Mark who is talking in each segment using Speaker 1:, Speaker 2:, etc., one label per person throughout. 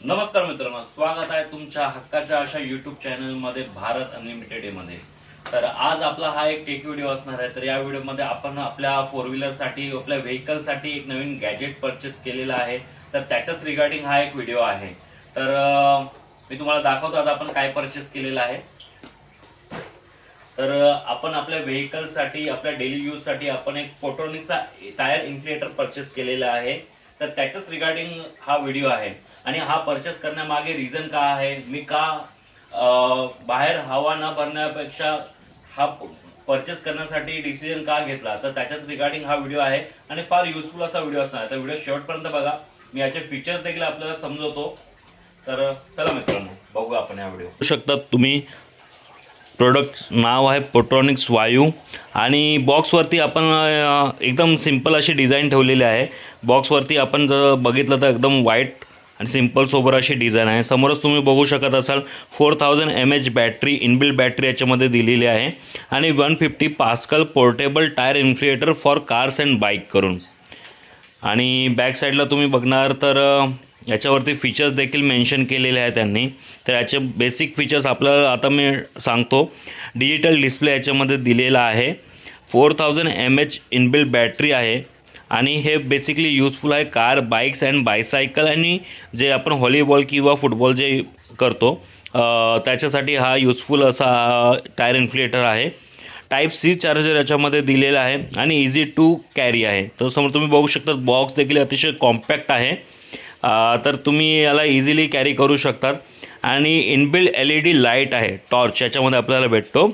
Speaker 1: नमस्कार मित्रांनो स्वागत आहे तुमच्या हक्काच्या अशा युट्यूब चॅनलमध्ये भारत अनलिमिटेडमध्ये. तर आज आपला हा एक टेक व्हिडिओ असणार आहे. तर या व्हिडिओमध्ये आपण आपल्या फोर व्हीलरसाठी आपल्या व्हेकलसाठी एक नवीन गॅजेट परचेस केलेला आहे. तर त्याच्याच रिगार्डिंग हा एक व्हिडिओ आहे. तर मी तुम्हाला दाखवतो आता आपण काय परचेस केलेला आहे. तर आपण आपल्या व्हेकलसाठी आपल्या डेली यूजसाठी आपण एक पोटोनिकचा टायर इन्फ्लेटर परचेस केलेला आहे. तर त्याच्याच रिगार्डिंग हा व्हिडिओ आहे. आणि हा परचेस करण्यामागे रिझन का आहे? मी का बाहेर हवा न भरण्यापेक्षा हा परचेस करण्यासाठी डिसिजन का घेतला? तर त्याच्याच रिगार्डिंग हा व्हिडिओ आहे आणि फार युजफुल असा व्हिडिओ असणार. आहे तर व्हिडिओ शेवटपर्यंत बघा. मी याचे फीचर्स देखील आपल्याला समजवतो. तर चला मित्रांनो बघू आपण हा व्हिडिओ शकतात तुम्ही प्रोडक्ट नाव आहे पोट्रॉनिक्स वायू आणि बॉक्सवरती आपण एकदम सिंपल अशी डिझाईन ठेवलेली आहे. बॉक्सवरती आपण जर बघितलं तर एकदम वाईट आणि सिंपल सोबर अशी डिझाईन आहे. समोरच तुम्ही बघू शकत असाल four thousand M H battery inbuilt battery याच्यामध्ये दिलेली आहे. आणि one fifty pascal portable tyre inflator for cars and bike करून. आणि बॅक साईडला तुम्ही बघणार तर याच्यावरती फीचर्स देखील मेन्शन केलेले आहे त्यांनी. तर याचे बेसिक फीचर्स आपल्याला आता मी सांगतो. डिजिटल डिस्प्ले याच्यामध्ये दिलेला आहे. Four thousand M H inbuilt battery आहे. आणि हे बेसिकली यूजफुल आहे कार बाईक्स अँड बायसायकल आणि जे आपण व्हॉलीबॉल किंवा फुटबॉल जे करतो त्याच्यासाठी हा यूजफुल असा टायर इन्फ्लेटर आहे. टाईप सी चार्जर याच्यामध्ये दिलेला आहे आणि इझी टू कॅरी आहे. तर समोर तुम्ही बघू शकता बॉक्स देखील अतिशय कॉम्पॅक्ट आहे. तर तुम्ही याला इझिली कॅरी करू शकतात. आणि inbuilt L E D light आहे टॉर्च याच्यामध्ये आपल्याला भेटतो.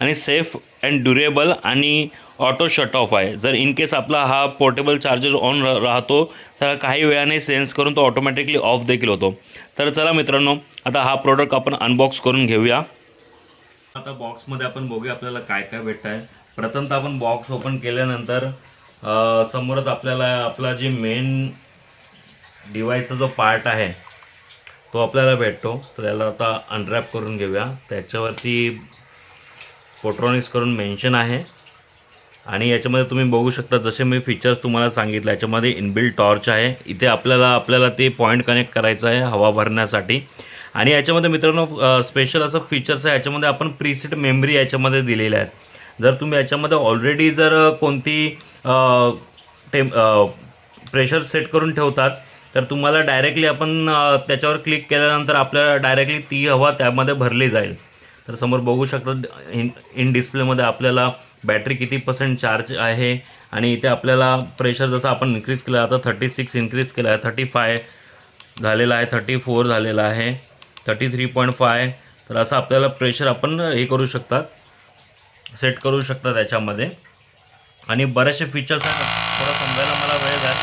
Speaker 1: आणि सेफ अँड ड्युरेबल आणि ऑटो शट ऑफ आहे. जर इन केस आपला हा पोर्टेबल चार्जर ऑन राहतो तर काही वेळाने सेन्स करून तो ऑटोमॅटिकली ऑफ देखील होतो. तर चला मित्रांनो आता हा प्रोडक्ट आपण अनबॉक्स करून घेऊया. आता बॉक्समध्ये आपण बघूया आपल्याला काय काय भेटत आहे प्रथमतः आपण बॉक्स ओपन केल्यानंतर समोरच आपल्याला आपला जे मेन डिवाईसचा जो पार्ट आहे तो आपल्याला भेटतो. तर त्याला आता अनरॅप करून घेऊया. त्याच्यावरती फोट्रॉनिक्स करून मेन्शन आहे. आणि याच्यामध्ये तुम्ही बघू शकता जसे मी फीचर्स तुम्हाला सांगितलं याच्यामध्ये इनबिल्ड टॉर्च आहे. इथे आपल्याला आपल्याला ते पॉईंट कनेक्ट करायचं आहे हवा भरण्यासाठी. आणि याच्यामध्ये मित्रांनो स्पेशल असं फीचर्स आहे याच्यामध्ये आपण प्रीसेट मेमरी याच्यामध्ये दिलेल्या आहेत. जर तुम्ही याच्यामध्ये ऑलरेडी जर कोणती टेम प्रेशर सेट करून ठेवतात तर तुम्हाला डायरेक्टली आपण त्याच्यावर क्लिक केल्यानंतर आपल्याला डायरेक्टली ती हवा त्यामध्ये भरली जाईल. तर समोर बघू शकता इन इन डिस्प्लेमध्ये आपल्याला बॅटरी किती पर्सेंट चार्ज आहे? आणि इथे आपल्याला प्रेशर जसं आपण इन्क्रीज केलं आता थर्टी सिक्स इन्क्रीज केलं आहे थर्टी फाय झालेला आहे थर्टी फोर झालेला आहे थर्टी थ्री पॉईंट फाय तर असं आपल्याला प्रेशर आपण हे करू शकतात सेट करू शकता त्याच्यामध्ये. आणि बरेचसे फीचर्स आहेत. थोडं समजायला मला वेळ आहे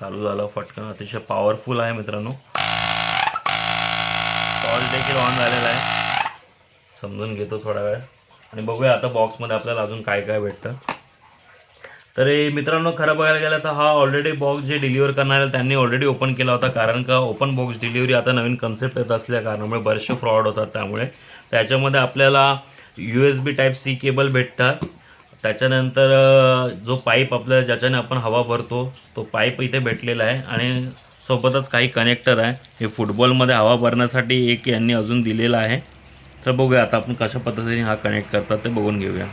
Speaker 1: चालू झालं फटकन. अतिशय पॉवरफुल आहे मित्रांनो. कॉल देखील ऑन झालेला आहे. समजून घेतो थोडा वेळ. आणि बघूया आता बॉक्समध्ये आपल्याला अजून काय काय भेटतं. तर मित्रांनो खरं बघायला गेलं तर हा ऑलरेडी बॉक्स जे डिलिव्हर करणार आहे त्यांनी ऑलरेडी ओपन केला होता. कारण का ओपन बॉक्स डिलिव्हरी आता नवीन कन्सेप्ट येत असल्या कारणामुळे बरेचसे फ्रॉड होतात त्यामुळे. त्याच्यामध्ये आपल्याला U S B type C cable भेटतात. त्याच्यानंतर जो पाईप आपल्याला ज्याच्याने आपण हवा भरतो तो पाईप इथे भेटलेला आहे. आणि सोबतच काही कनेक्टर आहे. हे फुटबॉलमध्ये हवा भरण्यासाठी एक यांनी अजून दिलेला आहे. तर बघूया आता आपण कशा पद्धतीने हा कनेक्ट करतात ते बघून घेऊया.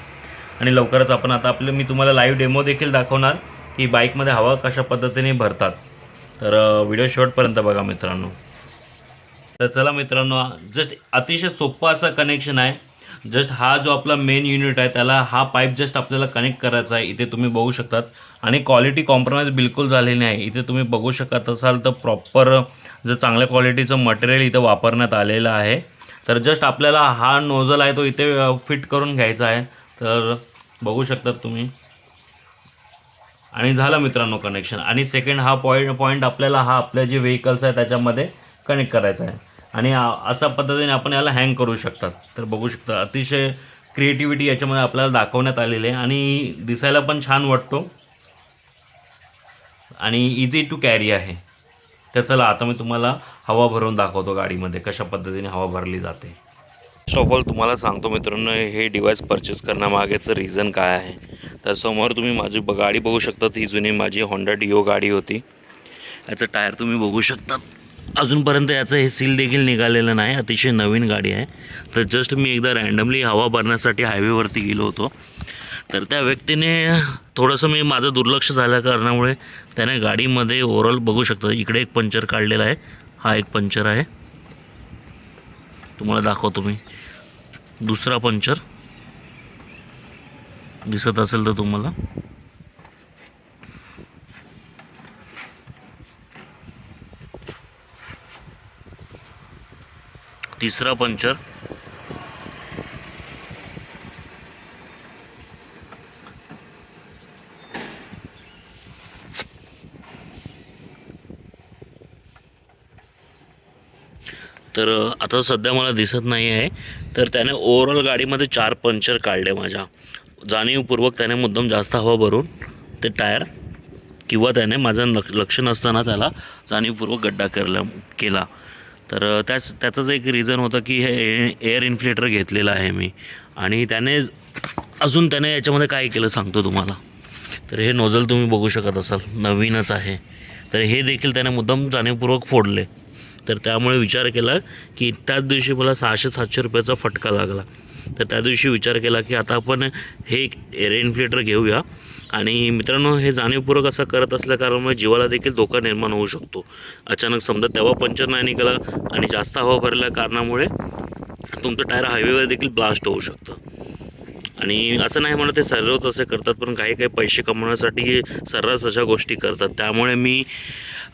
Speaker 1: आणि लवकरच आपण आता आपलं मी तुम्हाला लाईव्ह डेमो देखील दाखवणार की बाईकमध्ये हवा कशा पद्धतीने भरतात. तर व्हिडिओ शेवटपर्यंत बघा मित्रांनो. तर चला मित्रांनो जस्ट अतिशय सोपं असं कनेक्शन आहे. जस्ट हा जो आपला मेन युनिट आहे त्याला हा पाईप जस्ट आपल्याला कनेक्ट करायचा आहे. इथे तुम्ही बघू शकतात. आणि क्वालिटी कॉम्प्रोमाइज बिलकुल झालेली नाही. इथे तुम्ही बघू शकत असाल तर प्रॉपर जर चांगल्या क्वालिटीचं मटेरियल इथं वापरण्यात आलेलं आहे. तर जस्ट आपल्याला हा नोझल आहे तो इथे फिट करून घ्यायचा आहे. तर बघू शकतात तुम्ही. आणि झालं मित्रांनो कनेक्शन आणि सेकंड हा पॉईंट पॉईंट आपल्याला हा आपल्या जे व्हेकल्स आहे त्याच्यामध्ये कनेक्ट करायचा आहे. आणि अशा पद्धतीने आपण याला हँग करू शकतात. तर बघू शकता अतिशय क्रिएटिव्हिटी याच्यामध्ये आपल्याला दाखवण्यात आलेली आहे. आणि दिसायला पण छान वाटतो. आणि इझी टू कॅरी आहे. तर चला आता मी तुम्हाला हवा भरून दाखवतो गाडीमध्ये कशा पद्धतीने हवा भरली जाते. फर्स्ट ऑफ ऑल तुम्हाला सांगतो मित्रांनो हे डिव्हाइस परचेस करण्यामागेचं रिझन काय आहे? तर समोर तुम्ही माझी गाडी बघू शकता ही जुनी माझी होंडा डिओ गाडी होती. याचं टायर तुम्ही बघू शकता.
Speaker 2: अजूनपर्यंत याचं हे सील देखील निघालेलं नाही अतिशय नवीन गाडी आहे. तर जस्ट मी एकदा रँडमली हवा भरण्यासाठी हायवेवरती गेलो होतो. तर त्या व्यक्तीने थोडंसं मी माझं दुर्लक्ष झाल्या कारणामुळे त्याने गाडीमध्ये ओव्हरऑल बघू शकता. इकडे एक पंक्चर काढलेला आहे. हा एक पंक्चर आहे. तुम्हाला दाखवतो मी. दुसरा पंक्चर दिसत असेल तर तुम्हाला. तिसरा पंक्चर तर आता सध्या मला दिसत नाही आहे तर त्याने ओव्हरऑल गाडीमध्ये चार पंक्चर काढले माझ्या. जाणीवपूर्वक त्याने मुद्दाम जास्त हवा भरून ते टायर किंवा त्याने माझं लक्ष लक्ष नसताना त्याला जाणीवपूर्वक गड्डा करला केला. तर त्याच त्याचंच एक रिझन होतं की हे एअर इन्फ्लेटर घेतलेलं आहे मी. आणि त्याने अजून त्याने याच्यामध्ये काय केलं सांगतो तुम्हाला. तर हे नोझल तुम्ही बघू शकत असाल नवीनच आहे. तर हे देखील त्याने मुद्दाम जाणीवपूर्वक फोडले. तर त्यामुळे विचार केला की त्याच दिवशी मला सहाशे सातशे रुपयाचा फटका लागला. तर त्या दिवशी विचार केला की आता आपण हे एक एअर इन्फ्लेटर घेऊया. आणि मित्रांनो हे जाणीवपूर्वक असं करत असल्या कारणामुळे जीवाला देखील धोका निर्माण होऊ शकतो. अचानक समजा तेव्हा पंचर नाही निघाला आणि जास्त हवा भरल्या कारणामुळे तुमचं टायर हायवेवर देखील ब्लास्ट होऊ शकतं. आणि असं नाही म्हणत ते सर्वच असे करतात पण काही काही पैसे कमवण्यासाठी सर्रास अशा गोष्टी करतात. त्यामुळे मी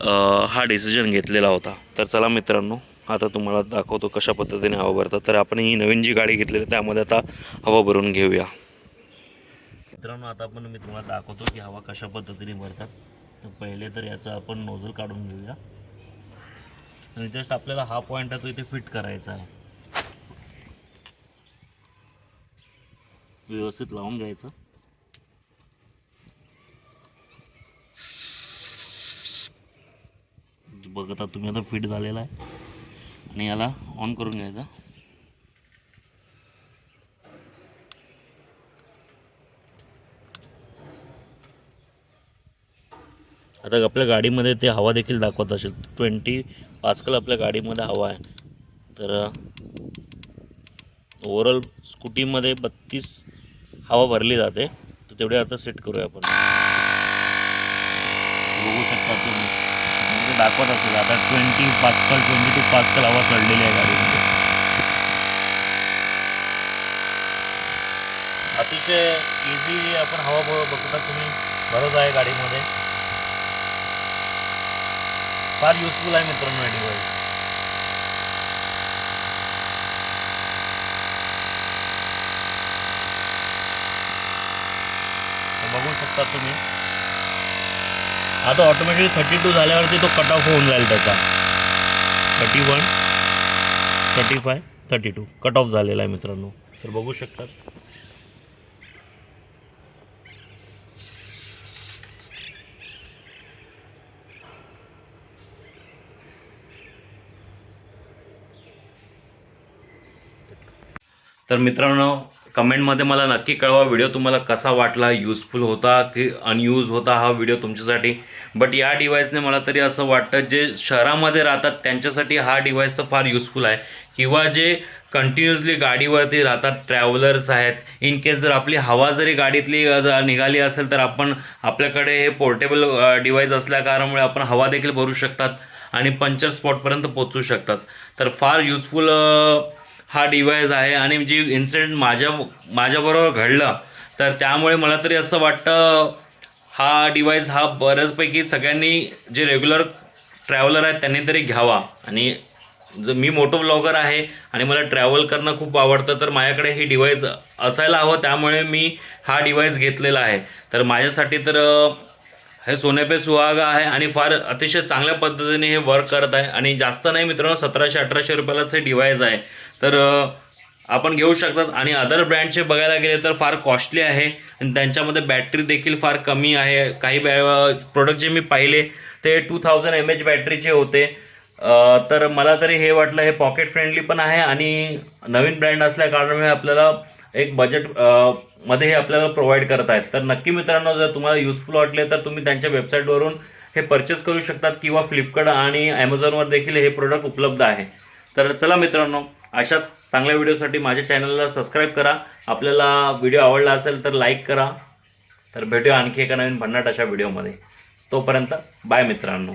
Speaker 2: हा डिसिजन घेतलेला होता. तर चला मित्रांनो आता तुम्हाला दाखवतो कशा पद्धतीने हवा भरतात. तर आपण ही नवीन जी गाडी घेतलेली आहे त्यामध्ये आता हवा भरून घेऊया. मित्रांनो आता आपण मी तुम्हाला दाखवतो की हवा कशा पद्धतीने भरतात. तर पहिले तर याचा आपण नोझल काढून घेऊया. आणि जस्ट आपल्याला हा पॉईंट आहे तो इथे फिट करायचा आहे. व्यवस्थित लावून घ्यायचं. बघता तुम्ही. आता फिट झालेला आहे. आणि याला ऑन करून घ्यायचा. आता आपल्या गाडीमध्ये ते हवा देखील दाखवत असेल. ट्वेंटी पाचकल आपल्या गाडीमध्ये हवा आहे. तर ओव्हरऑल स्कूटीमध्ये बत्तीस हवा भरली जाते. तर तेवढे आता सेट करूया आपण. बघू शकता तुम्ही. दाखवत असेल. आता twenty pascal twenty two pascal हवा चढलेली आहे गाडीमध्ये. अतिशय इझी आपण हवा बघता तुम्ही भरत आहे गाडीमध्ये. फार युजफुल आहे मित्रांनो हे डिवाईस बघू शकता तुम्ही. आता ऑटोमॅटिक थर्टी टू झाल्यावरती तो कट ऑफ होऊन जाईल त्याचा. Thirty one thirty five thirty two cut off झालेला आहे मित्रांनो. तर बघू शकतात.
Speaker 1: तर मित्रांनो कमेंटमध्ये मला नक्की कळवा. व्हिडिओ तुम्हाला कसा वाटला युजफुल होता की अनयूज होता हा व्हिडिओ तुमच्यासाठी. बट या डिव्हाइसने मला तरी असं वाटतं जे शहरामध्ये राहतात त्यांच्यासाठी हा डिव्हाइस तर फार युजफुल आहे. किंवा जे कंटिन्युअसली गाडीवरती राहतात ट्रॅव्हलर्स आहेत. इन केस जर आपली हवा जरी गाडीतली जर निघाली असेल तर आपण आपल्याकडे हे पोर्टेबल डिव्हाइस असल्या कारणामुळे आपण हवा देखील भरू शकतात आणि पंचर स्पॉटपर्यंत पोचू शकतात. तर फार युजफुल हा डिव्हाइस आहे आणि जी इन्सिडेंट माझ्या माझ्याबरोबर घडलं तर त्यामुळे मला तरी असं वाटतं हा डिव्हाइस हा बऱ्याचपैकी सगळ्यांनी जे रेग्युलर ट्रॅव्हलर आहेत त्यांनी तरी घ्यावा. आणि जर मी मोठो ब्लॉगर आहे आणि मला ट्रॅव्हल करणं खूप आवडतं तर माझ्याकडे हे डिव्हाइस असायला हवं. त्यामुळे मी हा डिव्हाइस घेतलेला आहे. तर माझ्यासाठी तर हे सोनेपे सुहागा आहे आणि फार अतिशय चांगल्या पद्धतीने हे वर्क करत आहे. आणि जास्त नाही मित्रांनो सतराशे अठराशे रुपयालाच हे डिव्हाइस आहे. तर आपण घेऊ शकतात. आणि अदर ब्रँडचे बघायला गेले तर फार कॉस्टली आहे. आणि त्यांच्यामध्ये बॅटरी देखील फार कमी आहे. काही बॅ प्रोडक्ट जे मी पाहिले ते टू थाउजंड एम एच बॅटरीचे होते. तर मला तरी हे वाटलं हे पॉकेट फ्रेंडली पण आहे. आणि नवीन ब्रँड असल्या कारणामुळे आपल्याला एक बजेटमध्ये हे आपल्याला प्रोव्हाइड करत आहेत. तर नक्की मित्रांनो जर तुम्हाला युजफुल वाटले तर तुम्ही त्यांच्या वेबसाईटवरून हे परचेस करू शकतात. किंवा फ्लिपकार्ट आणि ॲमेझॉनवर देखील हे प्रोडक्ट उपलब्ध आहे. तर चला मित्रांनो अशा चांगल्या व्हिडिओसाठी माझ्या चॅनलला सबस्क्राईब करा. आपल्याला व्हिडिओ आवडला असेल तर लाईक करा. तर भेटूया आणखी एका नवीन भन्नाट अशा व्हिडिओमध्ये. तोपर्यंत बाय मित्रांनो.